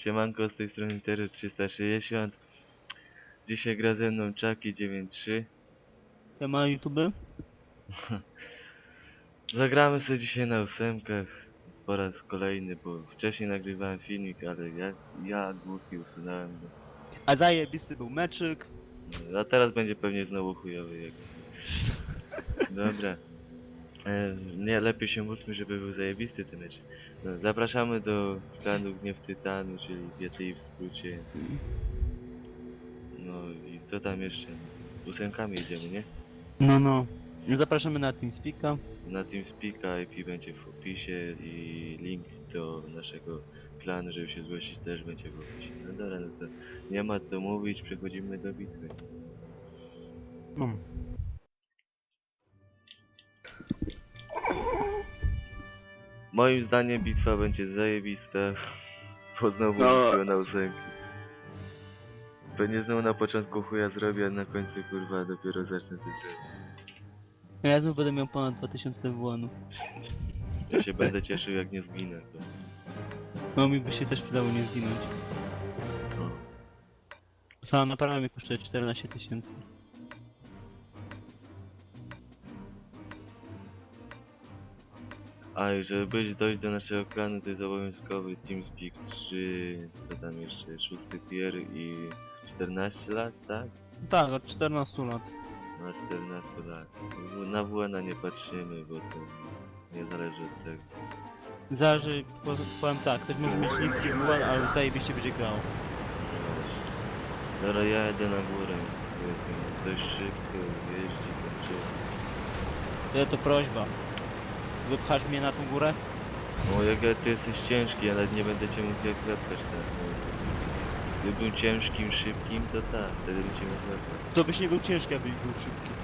Siemanko, z tej strony Terry 360 Dzisiaj gra ze mną Chucky 93 Ja ma YouTube? Zagramy sobie dzisiaj na ósemkach. Po raz kolejny, bo wcześniej nagrywałem filmik, ale ja, ja głupi usunąłem go. A zajebisty był meczyk. A teraz będzie pewnie znowu chujowy jakoś Dobra Nie, lepiej się módlmy, żeby był zajebisty ten mecz no, Zapraszamy do klanu Gniew Tytanu, czyli GTI w skrócie No i co tam jeszcze? Ósemkami jedziemy, nie? No, no. Zapraszamy na TeamSpeaka. Na TeamSpeaka IP będzie w opisie i link do naszego klanu, żeby się zgłosić też będzie w opisie. No dobra, no to nie ma co mówić, przechodzimy do bitwy. No. Moim zdaniem bitwa będzie zajebista, bo znowu No. rzuciło na ósemki. Pewnie znowu na początku chuja zrobię, a na końcu kurwa dopiero zacznę coś robić. Ja znów będę miał ponad 2000 włonów. Ja się będę cieszył jak nie zginę. Bo... No mi by się też przydało nie zginąć. No. Sama naprawa mi kosztuje 14 tysięcy. A i żeby być dojść do naszego klanu to jest obowiązkowy TeamSpeak 3, co tam jeszcze, 6 tier i 14 lat, tak? Tak, od 14 lat. Na 14 lat. W- Na WN nie patrzymy, bo to nie zależy od tego. Zależy, po- powiem tak, ktoś może mieć niski WN, ale zajebiście będzie grał. Właśnie. Dobra, ja jedę na górę, bo jestem dość szybko, jeździ tam czy... Ale to prośba. Wypchasz mnie na tą górę? O, jak ja- ty jesteś ciężki, nawet nie będę cię mógł jak wepchać, tak? No. Gdybym ciężkim, szybkim, to tak, wtedy bym cię mógł wepchać. To byś nie był ciężki, abyś był szybki.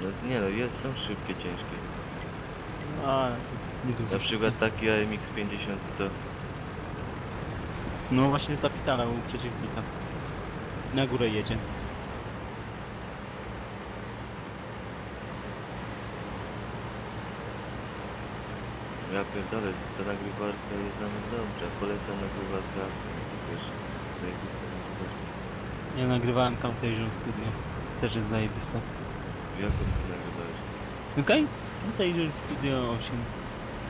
No nie no, jest, są szybkie, ciężkie. A, nie dużo. Na przykład taki AMX 50-100. No właśnie zapitala u przeciwnika. Na górę jedzie. Ja pierdolę, ta nagrywarka jest nawet dobra. Polecam nagrywarkę akcji. Wiesz, zajebista nagrywarka. Ja nagrywałem Camtasia Studio. Też jest zajebista. Jaką ty nagrywałeś? Okej? Camtasia Studio 8.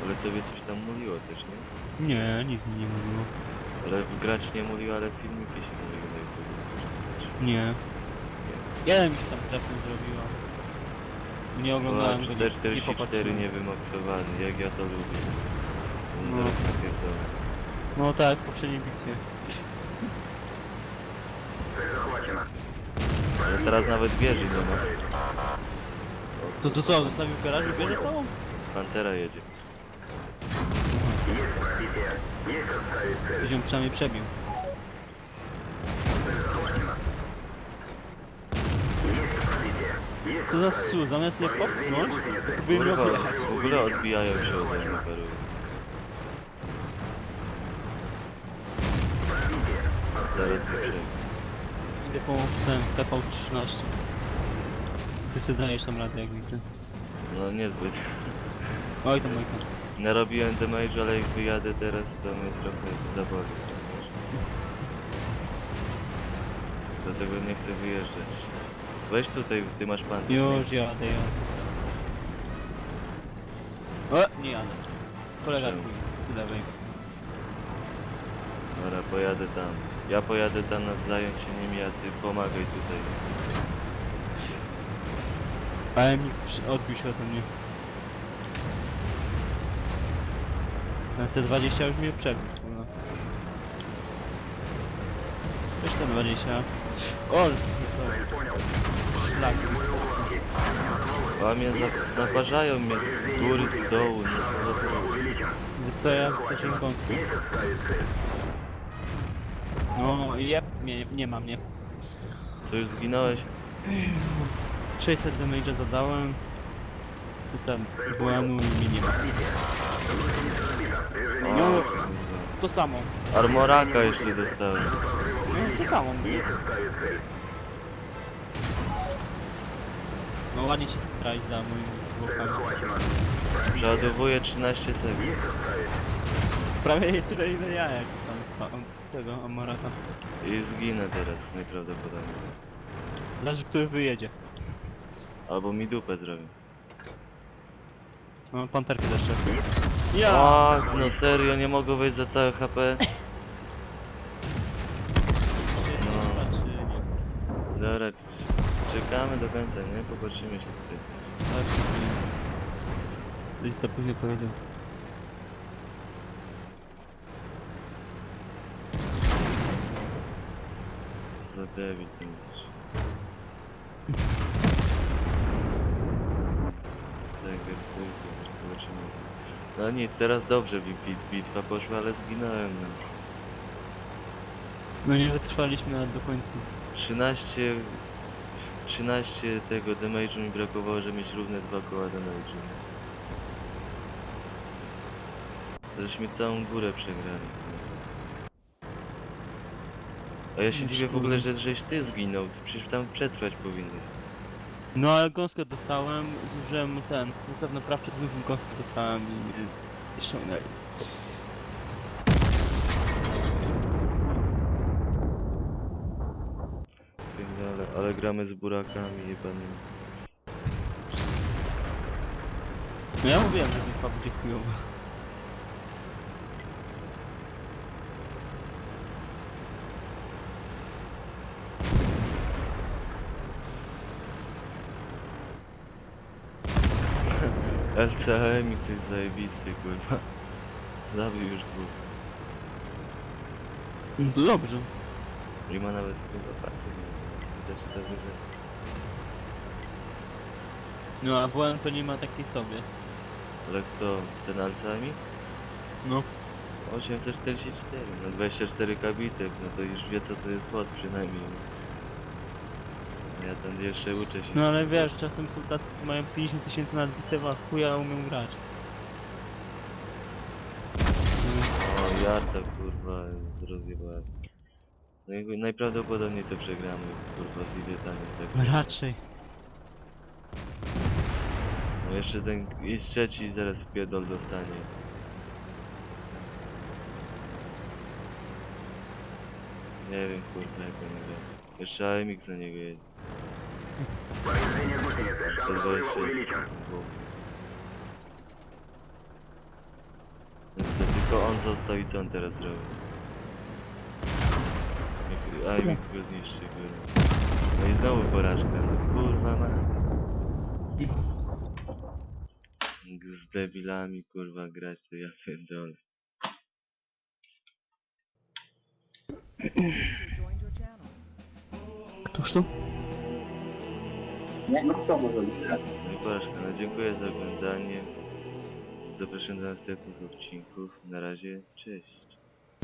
Ale tobie coś tam muliło też, nie? Nie, nic mi nie mówiło. Ale w gracz nie muliło, ale filmiki się muliły na YouTube. Coś tam. Nie. Jeden mi się tam trafem zrobiła. Nie oglądałem O, go, nie, nie 444 popatrzyłem. niewymaksowany, jak ja to lubię. No. Teraz napierdolę. No tak, w poprzedniej bitwie. Ale teraz nawet wieży nie ma. To to co, zostawił w garażu, bierze to? Pantera jedzie. Ktoś ją przynajmniej przebił. Co za su, zamiast nie popchnąć, próbuje mnie Kurwa, objechać. w ogóle odbijają się mnie paru. Teraz mi przejdzie. Idę po ten TV13. Ty sobie dajesz tam radę jak widzę. No niezbyt. Oj tam, oj tam. Narobiłem damage, ale jak wyjadę teraz, to mnie trochę zaboli. Dlatego nie chcę wyjeżdżać. Weź tutaj, ty masz pancerz. Już jadę, jadę. O, nie jadę. Kolega Czemu? z lewej. Dobra, pojadę tam. Ja pojadę tam nad zająć się nimi, a ty pomagaj tutaj. AMX przy- odbił się ode mnie. Na te 20 już mnie przebił. kurwa. Też te 20. O, szlak. A mnie za... naparzają mnie z góry, z dołu, no co za problem. Wystoja w takim kątku. No, jeb, nie, nie ma mnie. Co, już zginąłeś? 600 damage'a zadałem. Jestem byłem i mnie nie ma. No. To samo. Armoraka jeszcze dostałem. No, to samo. No ładnie się strać za moimi zwłokami. Przeładowuję 13 sekund. Prawie tyle ile ja jak tam. Tego, Amorata. I zginę teraz najprawdopodobniej. Leży, który wyjedzie. Albo mi dupę zrobię. No, panterkę też szedł. Ach, no serio, nie mogę wejść za całe HP. No. Dobra, c- czekamy do końca, nie? Popatrzymy się tutaj coś. Lista później powiedział. Co za debil ten jest. Tiger Fulton, zobaczymy. No nic, teraz dobrze bit, bit, bitwa poszła, ale zginąłem. No. No nie wytrwaliśmy nawet do końca. 13... 13 tego damage'u mi brakowało, żeby mieć równe dwa koła damage'u. Żeśmy całą górę przegrali. A ja się dziwię w ogóle, że żeś ty zginął, ty przecież tam przetrwać powinieneś. No ale gąskę dostałem, zużyłem mu ten, zestaw naprawczy, mu gąskę dostałem i mnie ściągnęli. Ale, gramy z burakami jebanymi. No ja mówiłem, że bitwa będzie chujowa. LCM coś zajebisty, kurwa. Zabił już dwóch. No to dobrze. I ma nawet kurwa pasy. Widać to wyżej. No a WM to nie ma takiej sobie. Ale kto? Ten Alcemit? No. 844, no 24 kabitek, no to już wie co to jest bot przynajmniej. Ja tam jeszcze uczę się. No ale wiesz, czasem są tacy, co mają 50 tysięcy na bitewach, chuja umią grać. O, Jarta kurwa rozjebała. No i najprawdopodobniej to przegramy, kurwa z idiotami, tak. Raczej. No jeszcze ten, i trzeci zaraz w pierdol dostanie. Nie wiem kurwa jak on gra. Jeszcze AMX na niego jedzie. To 20 jest głupi. No to tylko on został i co on teraz zrobi? Jak AMX go zniszczy kurwa. No i znowu porażka, no kurwa mać. Z debilami kurwa grać to ja pierdolę. Któż to? Nie, no co może być? No i porażka, no dziękuję za oglądanie. Zapraszam do następnych odcinków. Na razie, cześć.